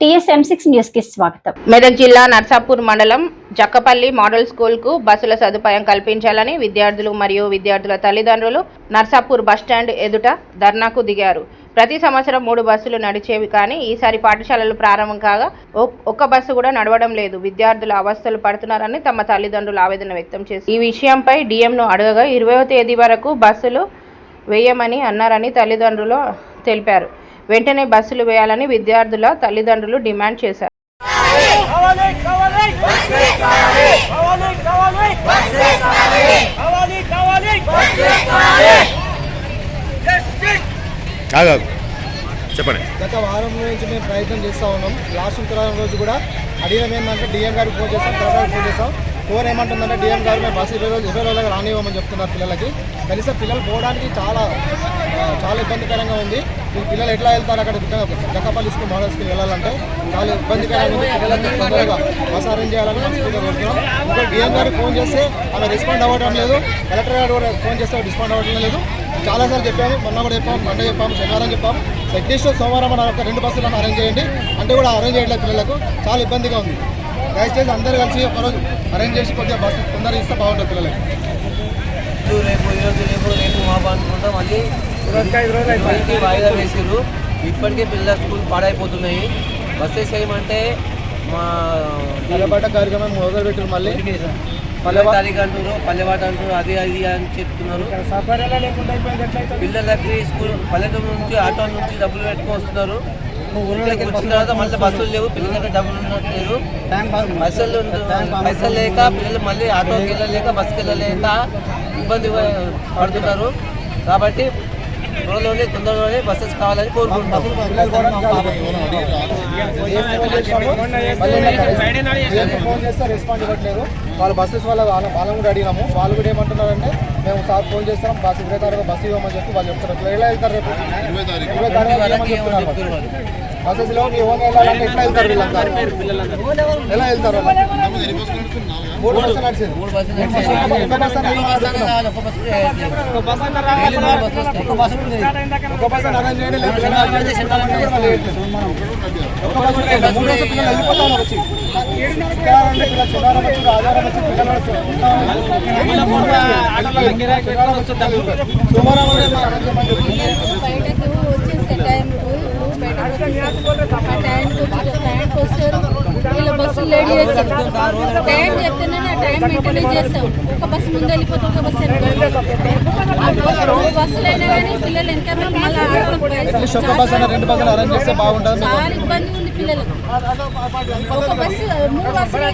TSM six న్యూస్కి స్వాగతం. మెదక్ జిల్లా నర్సాపూర్ మండలం జక్కపల్లి మోడల్ స్కూల్కు బస్సుల సదుపాయం కల్పించాలని విద్యార్థులు మరియు విద్యార్థుల తల్లిదండ్రులు నర్సాపూర్ బస్టాండ్ ఎదుట ధర్నాకు దిగారు. ప్రతి సంవత్సరం మూడు బస్సులు నడిచేవి కానీ ఈసారి పాఠశాలలు ప్రారంభం కాగా ఒ- ఒక్క బస్సు కూడా నడవడం లేదు. విద్యార్థులు అవస్థలు పడుతున్నారని తమ తల్లిదండ్రులు ఆవేదన వ్యక్తం చేసి ఈ విషయంపై డిఎంను అడగగా ఇరవయో తేదీ వరకు బస్సులు వేయమని అన్నారని తల్లిదండ్రులు తెలిపారు. వెంటనే బస్సులు వేయాలని విద్యార్థుల తల్లిదండ్రులు డిమాండ్ చేశారు. చెప్పండి. గత వారం నుంచి మేము ప్రయత్నం చేస్తూ ఉన్నాం. లాస్ట్ శుక్రవారం రోజు కూడా అడిగిన ఏంటంటే డిఎం గారికి ఫోన్ చేస్తాం కలెక్టర్కి ఫోన్ చేస్తాం ఫోన్ ఏమంటుందంటే డిఎం గారు మేము బస్సు ఇరవై రోజులు ఇరవై రోజులకు రానివ్వమని చెప్తున్నారు పిల్లలకి. కనీసం పిల్లలు పోవడానికి చాలా చాలా ఇబ్బందికరంగా ఉంది. మీ పిల్లలు ఎట్లా వెళ్తారు అక్కడ? జక్కపల్లి స్కూల్ మోడల్ స్కూల్ వెళ్ళాలంటే చాలా ఇబ్బందికరంగా ఉంది. తొందరగా బస్ అరేంజ్ చేయాలని మనస్ఫూర్తిగా కోరుతున్నాం. ఇంకా డిఎం గారు ఫోన్ చేస్తే ఆమె రెస్పాండ్ అవ్వడం లేదు. కలెక్టర్ గారు కూడా ఫోన్ చేస్తే రెస్పాండ్ అవ్వడం లేదు. చాలాసార్లు చెప్పాము మొన్న కూడా చెప్పాము మండే చెప్పాము శనివారం చెప్పాము. అట్లీస్ట్ సోమవారం మన ఒక రెండు బస్సులను అరేంజ్ చేయండి. అంటే కూడా అరేంజ్ చేయట్లేదు పిల్లలకు. చాలా ఇబ్బందిగా ఉంది. దయచేసి అందరూ కలిసి ఒకరోజు అరేంజ్ చేసి కొద్దిగా బస్సు తొందరగా ఇస్తే బాగుంటుంది పిల్లలకి. రేపు ఈరోజు రేపు రేపు మా అనుకుంటా మళ్ళీ ఇప్పటికీ వాయిదా వేసారు ఇప్పటికే పిల్లల స్కూల్ పాడైపోతున్నాయి. బస్సెస్ ఏమంటే మా పల్లెపాట కార్యక్రమం మొదలు పెట్టారు మళ్ళీ పల్లె తారీఖు అంటారు పల్లెవాట అంటారు అది అది అని చెప్తున్నారు. పిల్లలకి స్కూల్ పల్లెటూరు నుంచి ఆటో నుంచి డబ్బులు పెట్టుకొని వస్తున్నారు. ఊళ్ళోకి వచ్చిన తర్వాత మళ్ళీ బస్సులు లేవు పిల్లలకి డబ్బులు ఉండట్లేదు బస్సులు పైసలు లేక పిల్లలు మళ్ళీ ఆటోకి వెళ్ళలేక బస్సుకి వెళ్ళలేక ఇబ్బంది పడుతున్నారు. కాబట్టి త్వరలోనే తొందరలోనే బస్సెస్ కావాలని కోరుకుంటున్నాం. రెస్పాండ్ ఇవ్వట్లేదు వాళ్ళ బస్సెస్ వాళ్ళ వాళ్ళ వాళ్ళని కూడా అడిగినాము. వాళ్ళు కూడా ఏమంటున్నారంటే మేము సార్ ఫోన్ చేస్తాం బస్సు ఇరవై తారీఖు బస్సు ఇవ్వమని చెప్పి వాళ్ళు చెప్తారు ఎలా వెళ్తారు రేపు ఇరవై తారీఖు వాళ్ళకి ఇవ్వమని ఏమని చెప్తున్నారు చెప్పారు వాళ్ళు. బస్సెస్లో మీ ఓన్ వెళ్ళాలంటే ఎట్లా వెళ్తారు వీళ్ళందరూ ఎలా వెళ్తారు వాళ్ళు? మూడు బస్సులు నడిచింది మూడు బస్సులు ఒక బస్సు అనేది ఒక బస్సు కావాలి, ఒక బస్సు వేయట్లేదు. డైలీ మూడు బస్సులు వస్తాయి. ఒక బస్సు కూడా లేదు. ఒక బస్సు అరేంజ్ చేయండి లేదు శనివారం చేయండి, శనివారం చేయండి, మళ్ళీ వేయట్లేదు. ఒక్క బస్సు లేదు. మూడు బస్సు పిల్లలు వెళ్ళిపోతారు వచ్చి శుక్రవారం అంటే పిల్లలు శనివారం వచ్చి ఆదివారం వచ్చి పిల్లలు వస్తారు. శనివారం లేట్ చేస్తారు టైం చెప్తేనే టైం మెయింటైన్ చేస్తాం ఒక బస్సు ముందు వెళ్ళిపోతే ఒక బస్సు వెనకాల బస్సులు అయినా కానీ పిల్లలు మళ్ళీ చేస్తే బాగుంటుంది చాలా ఇబ్బంది ఉంది పిల్లలకు ఒక బస్సు మూడు బస్సులు